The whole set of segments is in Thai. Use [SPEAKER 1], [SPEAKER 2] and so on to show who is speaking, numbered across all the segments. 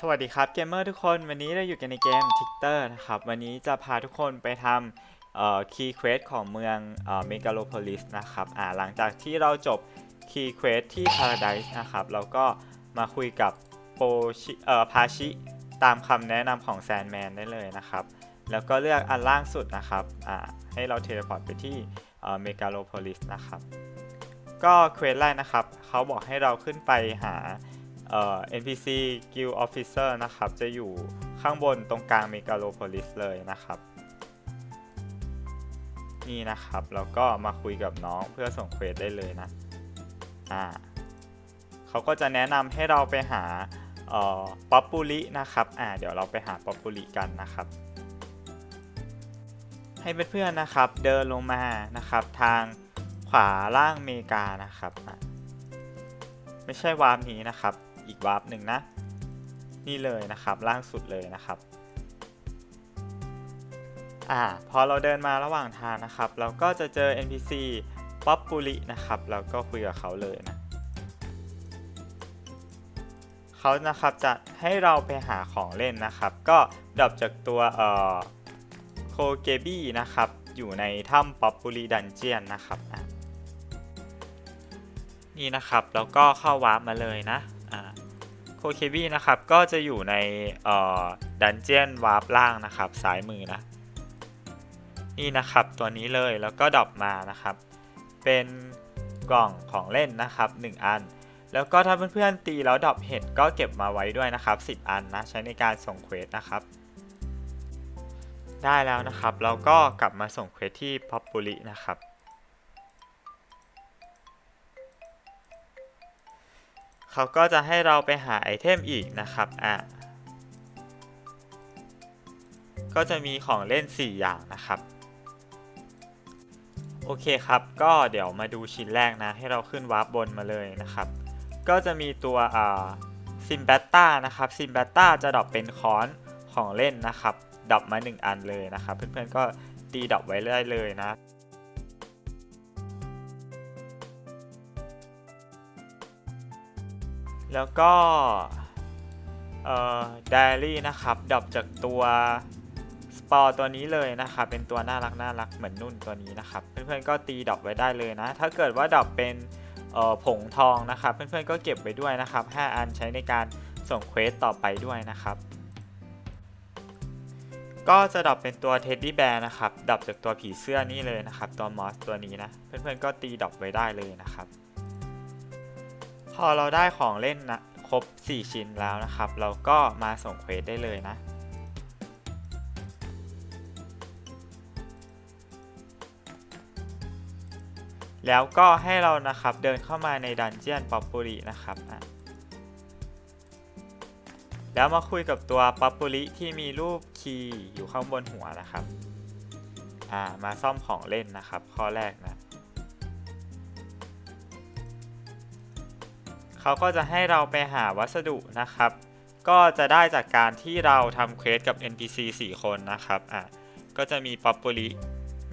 [SPEAKER 1] สวัสดีครับเกมเมอร์ทุกคนวันนี้เราอยู่กันในเกม t ิกเตอร์นะครับ วันนี้จะพาทุกคนไปทำเอ่อคีย์เควสของเมืองเอ่อเมกาโลโพลิสนะครับอ่าหลังจากที่เราจบคีย์เควสที่ Paradise นะครับ เราก็มาคุยกับโปชิเอ่อพาชิตามคำแนะนำของแซนแมนได้เลยนะครับ แล้วก็เลือกอันล่างสุดนะครับอ่าให้เราเทเลพอร์ตไปที่เมกาโลโพลิสนะครับ ก็เควสแรกนะครับเขาบอกให้เราขึ้นไปหา เอ่อ NPC Guild Officer นะครับ จะอยู่ข้างบนตรงกลาง Megalopolis เลยนะครับ นี่นะครับ แล้วก็มาคุยกับน้องเพื่อส่งเควสได้เลยนะ อ่าเขาก็จะแนะนำให้เราไปหาเอ่อป๊อปปูลินะครับ อ่า เดี๋ยวเราไปหาป๊อปปูลิกันนะครับ ให้เพื่อนๆนะครับ เดินลงมานะครับ ทางขวาล่างเมกานะครับ ไม่ใช่วาร์ปนี้นะครับ อีกวาร์ปหนึ่งนะ นี่เลยนะครับล่างสุดเลยนะครับอ่าพอเราเดินมาระหว่างทางนะครับ เราก็จะเจอ NPC ป๊อปปูลินะครับแล้วก็คุยกับเขาเลยนะเขานะครับจะให้เราไปหาของเล่นนะครับ ก็ดรอปจากตัวเอ่อโคเกบี้นะครับ อยู่ในถ้ำป๊อปปูลิดันเจียนนะครับอะนี่นะครับ แล้วก็เข้าวาร์ปมาเลยนะ โคเคบี้นะครับ ก็จะอยู่ในดันเจียนวาร์ปล่างนะครับซ้ายมือนะ นี่นะครับตัวนี้เลยแล้วก็ดรอปมานะครับ เป็นกล่องของเล่นนะครับ 1 อัน แล้วก็ถ้าเพื่อนๆตีแล้วดรอปเห็ดก็เก็บมาไว้ด้วยนะครับ 10 อันนะ ใช้ในการส่งเควสนะครับ ได้แล้วนะครับ เราก็กลับมาส่งเควสที่พับปุรินะครับ เขาก็จะให้เราไปหาไอเทมอีกนะครับอะก็จะมีของเล่น 4 อย่างนะครับ โอเคครับ ก็เดี๋ยวมาดูชิ้นแรกนะ ให้เราขึ้นวาร์ปบนมาเลยนะครับ ก็จะมีตัวอ่าซิมแบตตานะครับซิมแบตตาจะดรอปเป็นค้อนของเล่นนะครับดรอปมา 1 อันเลยนะครับ เพื่อนๆก็ตีดรอปไว้ได้เลยนะ แล้วก็เอ่อไดอารี่นะครับดรอปจากตัวสปอร์ตัวนี้เลยนะครับเป็นตัวน่ารักน่ารักเหมือนนุ่นตัวนี้นะครับ เพื่อนๆก็ตีดรอปไว้ได้เลยนะ ถ้าเกิดว่าดรอปเป็นเอ่อผงทองนะครับ เพื่อนๆก็เก็บไว้ด้วยนะครับ 5 อันใช้ในการส่งเควสต่อไปด้วยนะครับ ก็จะดรอปเป็นตัวเท็ดดี้แบร์นะครับดรอปจากตัวผีเสื้อนี่เลยนะครับ ตัวมอสตัวนี้นะ เพื่อนๆก็ตีดรอปไว้ได้เลยนะครับ พอเราได้ของเล่นนะครบ 4 ชิ้นแล้วนะครับ เราก็มาส่งเควสได้เลยนะแล้วก็ให้เรานะครับเดินเข้ามาในดันเจียนป๊อปปูรินะครับแล้วมาคุยกับตัวป๊อปปูริที่มีรูปคีย์อยู่ข้างบนหัวนะครับ อ่า มาซ่อมของเล่นนะครับ ข้อแรกนะ เขาก็จะให้เราไปหาวัสดุนะครับ ก็จะได้จากการที่เราทำเควสกับ NPC 4 คนนะครับอะก็จะมีป๊อปปูลิ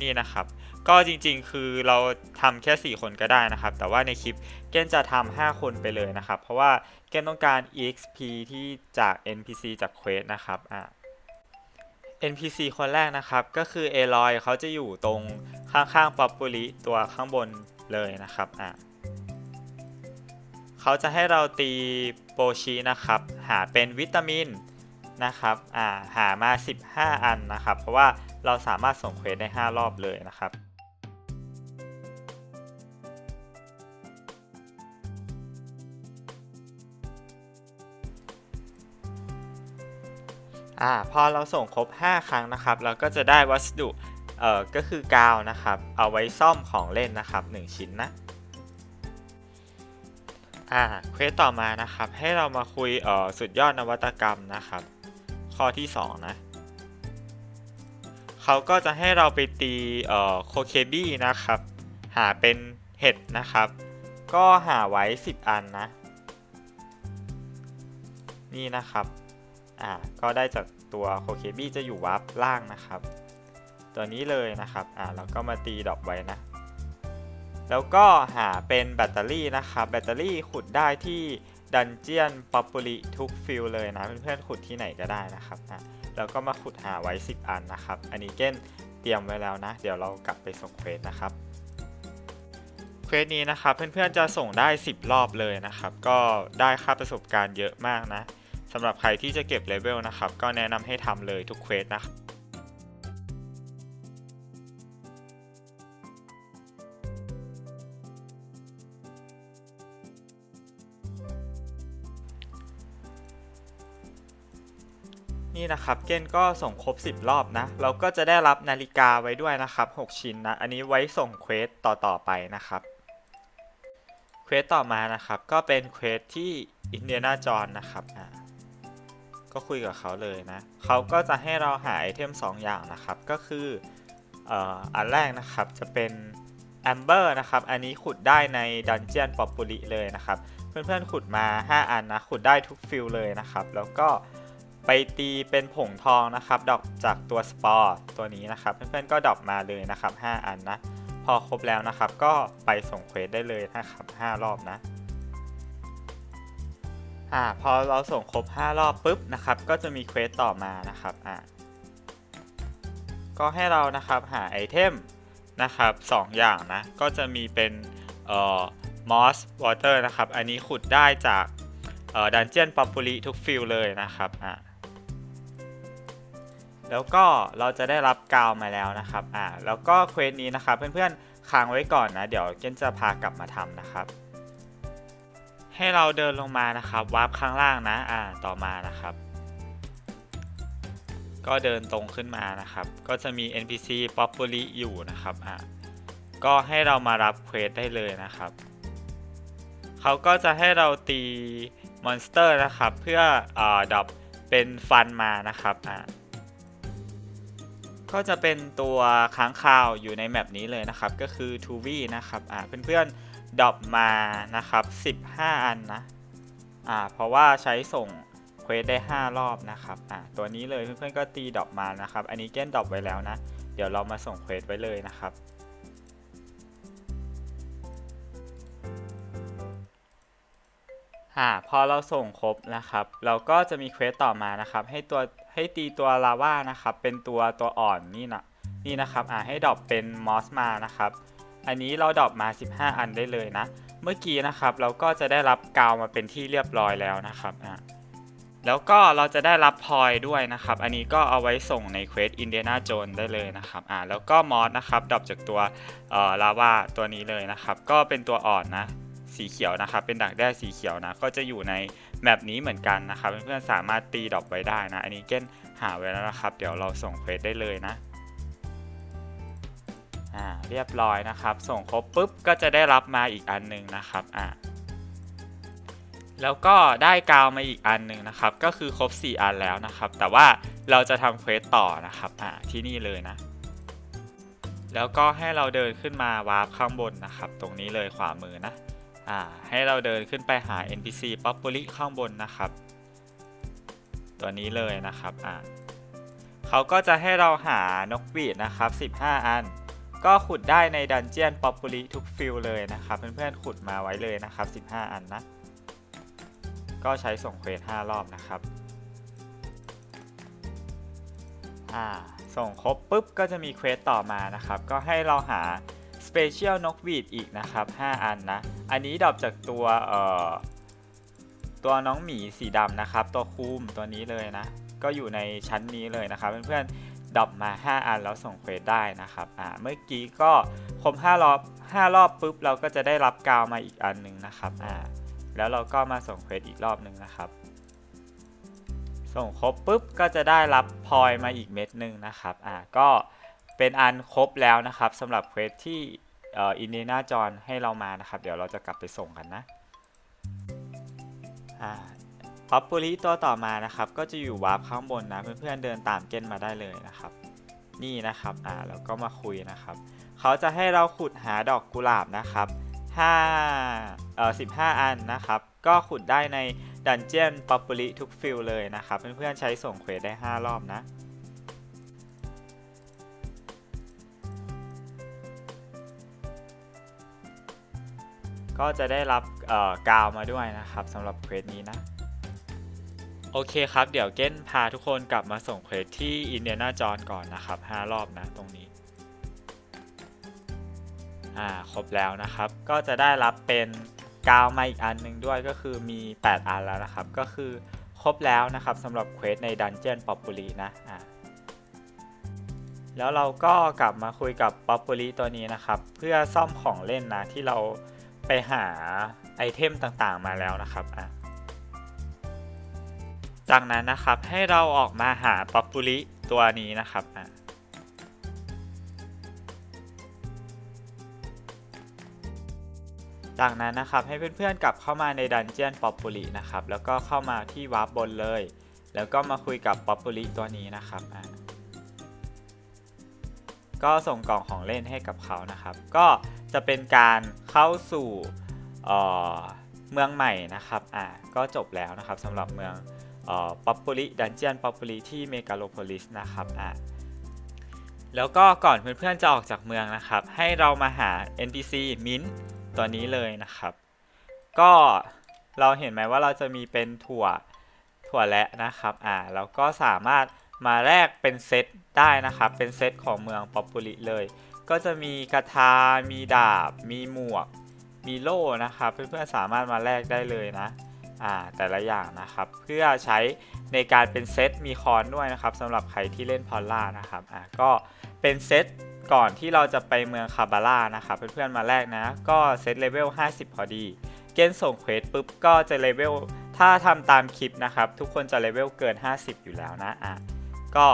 [SPEAKER 1] นี่นะครับ ก็จริงๆ คือเราทำแค่ 4 คนก็ได้นะครับ แต่ว่าในคลิปเกนจะทำ5คนไปเลยนะครับ เพราะว่าเกนต้องการ EXP ที่จาก NPC จากเควสนะครับอะ NPC คนแรกนะครับก็คือเอลอยเขาจะอยู่ตรงข้างๆป๊อปปูลิตัวข้างบนเลยนะครับอะ เขาจะให้เราตีโปชีนะครับ หาเป็นวิตามินนะครับอ่าหามา 15 อันนะครับ เพราะว่าเราสามารถส่งเควสได้ 5 รอบเลยนะครับอ่าพอเราส่งครบ 5 ครั้งนะครับ เราก็จะได้วัสดุเอ่อก็คือกาวนะครับ เอาไว้ซ่อมของเล่นนะครับ 1 ชิ้นนะ อ่าเควสต่อมานะครับ ให้เรามาคุยเอ่อสุดยอดนวัตกรรมนะครับ ข้อที่ 2 นะเขาก็จะให้เราไปตีเอ่อโคเคบี้นะครับ หาเป็นเห็ดนะครับ ก็หาไว้ 10 อันนะ นี่นะครับอ่าก็ได้จากตัวโคเคบี้จะอยู่วาร์ปล่างนะครับ ตัวนี้เลยนะครับอ่าเราก็มาตีดอกไว้นะ แล้วก็หาเป็นแบตเตอรี่นะครับแบตเตอรี่ขุดได้ที่ดันเจียนปอปปูลิทุกฟิลเลยนะเพื่อนๆขุดที่ไหนก็ได้นะครับอะแล้วก็มาขุดหาไว้ 10 อันนะครับ อันนี้เก้นเตรียมไว้แล้วนะ เดี๋ยวเรากลับไปส่งเควสนะครับเควสนี้นะครับเพื่อนๆจะส่งได้ 10 รอบเลยนะครับ ก็ได้ค่าประสบการณ์เยอะมากนะสำหรับใครที่จะเก็บเลเวลนะครับ ก็แนะนำให้ทำเลยทุกเควสนะครับ นี่นะครับเกนก็ส่งครบ 10 รอบนะ เราก็จะได้รับนาฬิกาไว้ด้วยนะครับ 6 ชิ้นนะ อันนี้ไว้ส่งเควสต่อ ๆ ไปนะครับ เควสต่อมานะครับ ก็เป็นเควสที่อินเดียนาจอนนะครับอะก็คุยกับเขาเลยนะ เขาก็จะให้เราหาไอเทม 2 อย่างนะครับ ก็คืออ,อันแรกนะครับจะเป็นแอมเบอร์นะครับ อันนี้ขุดได้ในดันเจียนปอปปูลิเลยนะครับ เพื่อนๆขุดมา 5 อันนะ ขุดได้ทุกฟิลเลยนะครับ แล้วก็ ไปตีเป็นผงทองนะครับ ดอกจากตัวสปอร์ตัวนี้นะครับ เพื่อนๆก็ดอปมาเลยนะครับ 5 อันนะ พอครบแล้วนะครับ ก็ไปส่งเควสได้เลยนะครับ 5 รอบนะอ่าพอเราส่งครบ 5 รอบปุ๊บนะครับ ก็จะมีเควสต่อมานะครับอ่าก็ให้เรานะครับหาไอเทมนะครับสองอย่างนะ ก็จะมีเป็นเอ่อ moss water นะครับ อันนี้ขุดได้จากเอ่อดันเจียนป๊อปปูลิทุกฟิลเลยนะครับอ่า แล้วก็เราจะได้รับกาวมาแล้วนะครับอ่าแล้วก็เควสนี้นะครับเพื่อนๆค้างไว้ก่อนนะ เดี๋ยวเกนจะพากลับมาทำนะครับ ให้เราเดินลงมานะครับวาร์ปข้างล่างนะอ่าต่อมานะครับ ก็เดินตรงขึ้นมานะครับ ก็จะมี NPC p o p u l y อยู่นะครับอ่าก็ให้เรามารับเควสได้เลยนะครับเขาก็จะให้เราตีมอนสเตอร์นะครับ เพื่ออ่าดับเป็นฟันมานะครับอ่า ก็จะเป็นตัวค้างคาวอยู่ในแมปนี้เลยนะครับ ก็คือ t ูวีนะครับอ่าเพื่อนๆดรอปมานะครับ 15 อันนะอ่าเพราะว่าใช้ส่งเควสได้ 5 รอบนะครับอ่าตัวนี้เลยเพื่อนๆก็ตีดรอปมานะครับ อันนี้เก้นดรอปไว้แล้วนะ เดี๋ยวเรามาส่งเควสไว้เลยนะครับอ่าพอเราส่งครบนะครับ เราก็จะมีเควสต่อมานะครับ ให้ตัว ให้ตีตัวลาว่านะครับเป็นตัวตัวอ่อนนี่นะนี่นะครับอ่าให้ดรอปเป็นมอสมานะครับอันนี้เราดรอปมา 15 อันได้เลยนะ เมื่อกี้นะครับเราก็จะได้รับกาวมาเป็นที่เรียบร้อยแล้วนะครับอ่าแล้วก็เราจะได้รับพลอยด้วยนะครับ อันนี้ก็เอาไว้ส่งในเควสอินเดียนาโจนได้เลยนะครับอ่าแล้วก็มอสนะครับดรอปจากตัวเอ่อลาว่าตัวนี้เลยนะครับ ก็เป็นตัวอ่อนนะสีเขียวนะครับ เป็นดักแด้สีเขียวนะ ก็จะอยู่ใน แมปนี้เหมือนกันนะครับเพื่อนๆสามารถตีดอปไว้ได้นะ อันนี้เก้นหาไว้แล้วนะครับ เดี๋ยวเราส่งเควสได้เลยนะอ่าเรียบร้อยนะครับ ส่งครบปุ๊บก็จะได้รับมาอีกอันหนึงนะครับอ่าแล้วก็ได้กาวมาอีกอันหนึ่งนะครับ ก็คือครบ 4 อันแล้วนะครับ แต่ว่าเราจะทำเควสต่อนะครับอ่าที่นี่เลยนะ แล้วก็ให้เราเดินขึ้นมาวาร์ปข้างบนนะครับ ตรงนี้เลยขวามือนะ อ่าให้เราเดินขึ้นไปหา NPC p o p u l y ข้างบนนะครับ ตัวนี้เลยนะครับอ่าเขาก็จะให้เราหานกหวีดนะครับ 15 อัน ก็ขุดได้ในดันเจียน p o p u l y ทุกฟิลเลยนะครับ เพื่อนๆขุดมาไว้เลยนะครับ 15 อันนะ ก็ใช้ส่งเควส5รอบนะครับอ่าส่งครบปุ๊บก็จะมีเควสต่อมานะครับ ก็ให้เราหา Special นกหวีดอีกนะครับ 5 อันนะ อันนี้ดรอปจากตัวเอ่อตัวน้องหมีสีดำนะครับ ตัวคูมตัวนี้เลยนะ ก็อยู่ในชั้นนี้เลยนะครับ เพื่อนๆดรอปมา 5 อันแล้วส่งเควสได้นะครับอ่าเมื่อกี้ก็ครบ5รอบ5รอบปุ๊บเราก็จะได้รับกาวมาอีกอันหนึ่งนะครับอ่าแล้วเราก็มาส่งเควสอีกรอบหนึ่งนะครับ ส่งครบปุ๊บก็จะได้รับพลอยมาอีกเม็ดหนึ่งนะครับอ่าก็ เป็นอันครบแล้วนะครับสำหรับเควสที่อินเดียนาจอนให้เรามานะครับ เดี๋ยวเราจะกลับไปส่งกันนะป๊อปปูลิตัวต่อมานะครับ ก็จะอยู่วาร์ปข้างบนนะ เพื่อนๆเดินตามเกณฑ์มาได้เลยนะครับ นี่นะครับอ่าแล้วก็มาคุยนะครับ เขาจะให้เราขุดหาดอกกุหลาบนะครับ5เอ่อ15 อันนะครับ ก็ขุดได้ในดันเจียนป๊อปปูลิทุกฟิลเลยนะครับ เพื่อนๆใช้ส่งเควสได้ 5 รอบนะ ก็จะได้รับกาวมาด้วยนะครับสำหรับเควสนี้นะ โอเคครับ เดี๋ยวเก้นพาทุกคนกลับมาส่งเควสที่อินเดียนาจอนก่อนนะครับ 5 รอบนะตรงนี้อ่าครบแล้วนะครับ ก็จะได้รับเป็นกาวมาอีกอันหนึ่งด้วยก็คือมี 8 อันแล้วนะครับ ก็คือครบแล้วนะครับสำหรับเควสในดันเจียนป๊อปปูลีนะอ่าแล้วเราก็กลับมาคุยกับป๊อปปูลีตัวนี้นะครับ เพื่อซ่อมของเล่นนะที่เรา ไปหาไอเทมต่างๆมาแล้วนะครับอะจากนั้นนะครับให้เราออกมาหาป๊อปปูลิตัวนี้นะครับอะจากนั้นนะครับให้เพื่อนๆกลับเข้ามาในดันเจียนป๊อปปูลินะครับแล้วก็เข้ามาที่วาร์ปบนเลย แล้วก็มาคุยกับป๊อปปูลิตัวนี้นะครับอะก็ส่งกล่องของเล่นให้กับเขานะครับ ก็ จะเป็นการเข้าสู่เมืองใหม่นะครับอะก็จบแล้วนะครับสำหรับเมืองป๊อปปูลิดันเจียนป๊อปปูลิที่เมกาโลโพลิสนะครับอะแล้วก็ก่อนเพื่อนๆจะออกจากเมืองนะครับ ให้เรามาหา NPC มินตัวนี้เลยนะครับ ก็เราเห็นไหมว่าเราจะมีเป็นถั่วถั่วและนะครับอ่าแล้วก็สามารถมาแลกเป็นเซตได้นะครับ เป็นเซตของเมืองป๊อปปูลิเลย ก็จะมีกระทา มีดาบ มีหมวก มีโล่นะครับ เพื่อนๆสามารถมาแลกได้เลยนะ อ่า แต่ละอย่างนะครับ เพื่อใช้ในการเป็นเซต มีคอนด้วยนะครับสำหรับใครที่เล่นพอลล่านะครับ อ่า ก็เป็นเซตก่อนที่เราจะไปเมืองคาบาร่านะครับ เพื่อนๆมาแรกนะ ก็เซตเลเวล 50 พอดี เกณฑ์ส่งเควสปุ๊บก็จะเลเวล ถ้าทำตามคลิปนะครับ ทุกคนจะเลเวลเกิน 50 อยู่แล้วนะ อะ ก็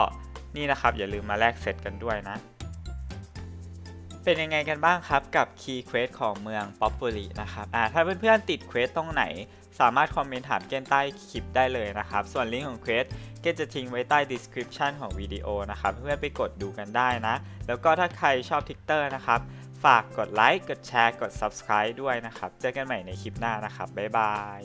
[SPEAKER 1] นี่นะครับอย่าลืมมาแลกเซตกันด้วยนะ เป็นยังไงกันบ้างครับกับ Key Quest ของเมืองป๊อปปูลินะครับอ่าถ้าเพื่อนๆติดเควสตรงไหน สามารถคอมเมนต์ถามเกนใต้คลิปได้เลยนะครับ ส่วนลิงก์ของเควสเก้นจะทิ้งไว้ใต้ description ของวิดีโอนะครับเพื่อนไปกดดูกันได้นะ แล้วก็ถ้าใครชอบทิกเตอร์นะครับ ฝากกดไลค์กดแชร์กด subscribe ด้วยนะครับ เจอกันใหม่ในคลิปหน้านะครับบ๊ายบาย